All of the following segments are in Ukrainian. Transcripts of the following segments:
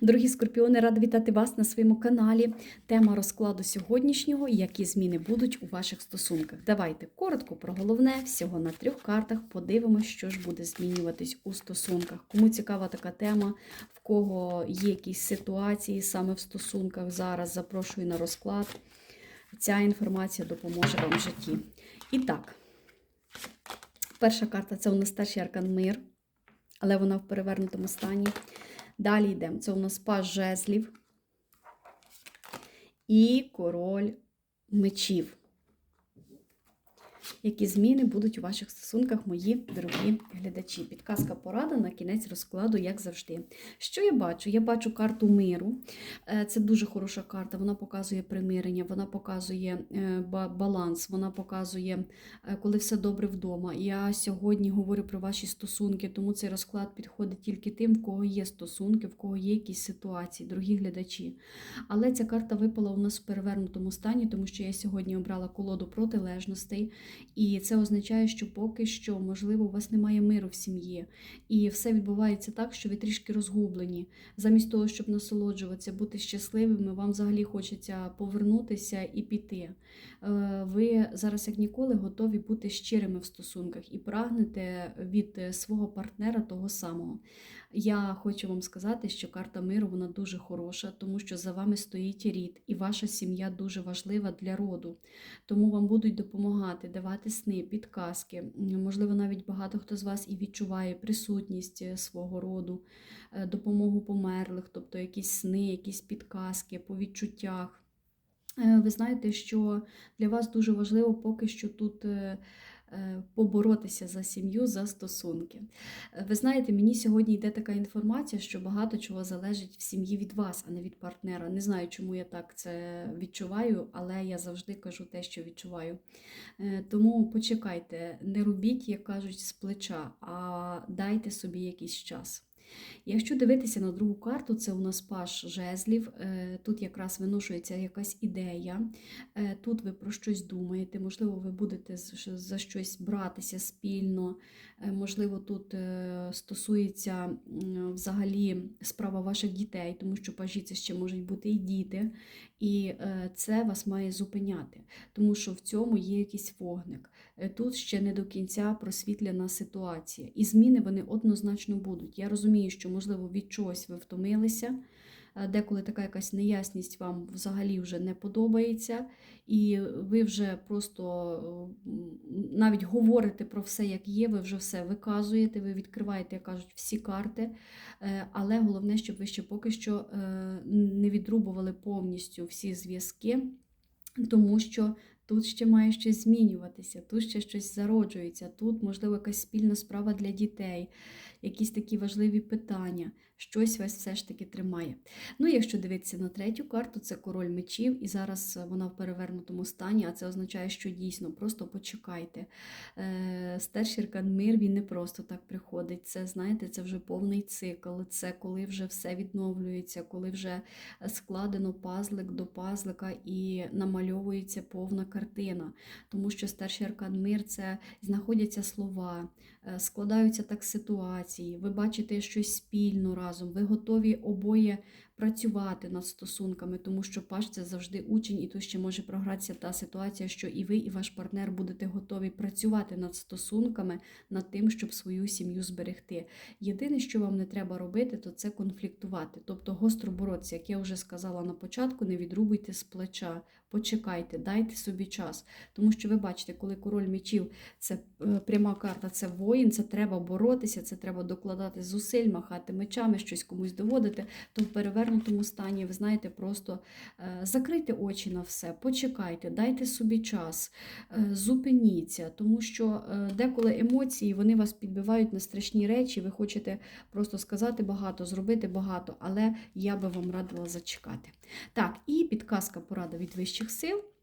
Дорогі скорпіони, рада вітати вас на своєму каналі. Тема розкладу сьогоднішнього які зміни будуть у ваших стосунках. Давайте коротко про головне, всього на трьох картах. Подивимося, що ж буде змінюватись у стосунках. Кому цікава така тема, в кого є якісь ситуації саме в стосунках зараз, запрошую на розклад. Ця інформація допоможе вам в житті. І так, перша карта це у нас старший аркан мир, але вона в перевернутому стані. Далі йдемо. Це у нас паж жезлів і король мечів. Які зміни будуть у ваших стосунках, мої дорогі глядачі? Підказка порада на кінець розкладу, як завжди. Що я бачу? Я бачу карту миру. Е, Це дуже хороша карта. Вона показує примирення, вона показує е, баланс, вона показує, е, коли все добре вдома. Я сьогодні говорю про ваші стосунки, тому цей розклад підходить тільки тим, в кого є стосунки, в кого є якісь ситуації, дорогі глядачі. Але ця карта випала у нас в перевернутому стані, тому що я сьогодні обрала колоду протилежностей. І це означає, що поки що, можливо, у вас немає миру в сім'ї. І все відбувається так, що ви трішки розгублені. Замість того, щоб насолоджуватися, бути щасливими, вам взагалі хочеться повернутися і піти. Е, Ви зараз, як ніколи, готові бути щирими в стосунках і прагнете від е, свого партнера того самого. Я хочу вам сказати, що карта миру вона дуже хороша, тому що за вами стоїть рід, і ваша сім'я дуже важлива для роду. Тому вам будуть допомагати, давати сни, підказки. Можливо, навіть багато хто з вас і відчуває присутність е, свого роду, е, допомогу померлих, тобто якісь сни, якісь підказки по відчуттях. Е, Ви знаєте, що для вас дуже важливо поки що тут поборотися за сім'ю, за стосунки. Е, Ви знаєте, мені сьогодні йде така інформація, що багато чого залежить в сім'ї від вас, а не від партнера. Не знаю, чому я так це відчуваю, але я завжди кажу те, що відчуваю. Е, Тому почекайте, не робіть, як кажуть, з плеча, а дайте собі якийсь час. Якщо дивитися на другу карту, це у нас паш жезлів. Е, Тут якраз виношується якась ідея. Е, Тут ви про щось думаєте, можливо, ви будете за щось братися спільно. Е, Можливо, тут стосується взагалі справа ваших дітей, тому що пажі це ще можуть бути і діти. І е, це вас має зупиняти, тому що в цьому є якийсь вогник. Е, Тут ще не до кінця просвітлена ситуація. І зміни вони однозначно будуть. Я розумію, що, можливо, від чогось ви втомилися, деколи така якась неясність вам взагалі вже не подобається, і ви вже просто навіть говорите про все, як є, ви вже все виказуєте, ви відкриваєте, як кажуть, всі карти. Е, Але головне, щоб ви ще поки що е, не відрубували повністю всі зв'язки, тому що тут ще має щось змінюватися, тут ще щось зароджується, тут, можливо, якась спільна справа для дітей, якісь такі важливі питання, щось вас все ж таки тримає. Ну, якщо дивитися на третю карту, це король мечів, і зараз вона в перевернутому стані, а це означає, що дійсно просто почекайте. Е, Старший аркан мир він не просто так приходить. Це, знаєте, це вже повний цикл, це коли вже все відновлюється, коли вже складено пазлик до пазлика і намальовується повна картина. Тому що старший аркан мир це знаходяться слова, складаються так ситуації, ви бачите щось спільно разом, ви готові обоє працювати над стосунками, тому що паш це завжди учень, і тут ще може програтися та ситуація, що і ви, і ваш партнер будете готові працювати над стосунками, над тим, щоб свою сім'ю зберегти. Єдине, що вам не треба робити, то це конфліктувати, тобто гостро боротися. Як я вже сказала на початку, не відрубуйте з плеча, почекайте, дайте собі час. Тому що ви бачите, коли король мечів це е, пряма карта, це воїн, це треба боротися, це треба докладати зусиль, махати мечами, щось комусь доводити, то в перевернутому стані, ви знаєте, просто е, закрийте очі на все, почекайте, дайте собі час, е, зупиніться, тому що е, деколи емоції вони вас підбивають на страшні речі, ви хочете просто сказати багато, зробити багато, але я би вам радила зачекати. Так, і підказка порада від вищих сил.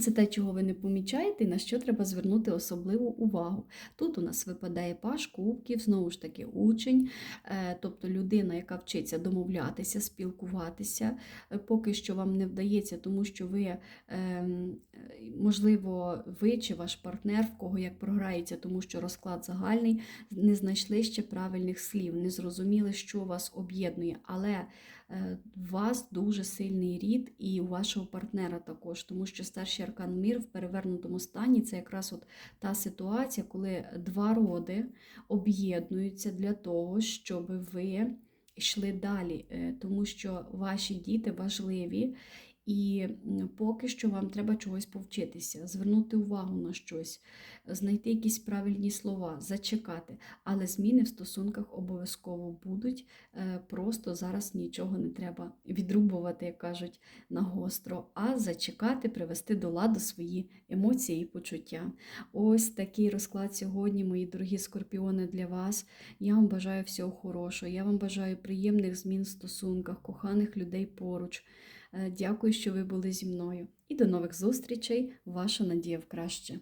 Це те, чого ви не помічаєте, на що треба звернути особливу увагу. Тут у нас випадає паш кубків, знову ж таки, учень, е, тобто людина, яка вчиться домовлятися, спілкуватися. Е, Поки що вам не вдається, тому що ви, ем, можливо, ви чи ваш партнер, в кого як програється, тому що розклад загальний, не знайшли ще правильних слів, не зрозуміли, що вас об'єднує. Але е, у вас дуже сильний рід і у вашого партнера також, тому що старший аркан мір в перевернутому стані це якраз от та ситуація, коли два роди об'єднуються для того, щоб ви йшли далі, е, тому що ваші діти важливі. І поки що вам треба чогось повчитися, звернути увагу на щось, знайти якісь правильні слова, зачекати. Але зміни в стосунках обов'язково будуть. Е, Просто зараз нічого не треба відрубувати, як кажуть, на гостро, а зачекати, привести до ладу свої емоції і почуття. Ось такий розклад сьогодні, мої дорогі скорпіони, для вас. Я вам бажаю всього хорошого. Я вам бажаю приємних змін в стосунках, коханих людей поруч. Е, Дякую, що ви були зі мною. І до нових зустрічей. Ваша надія в краще.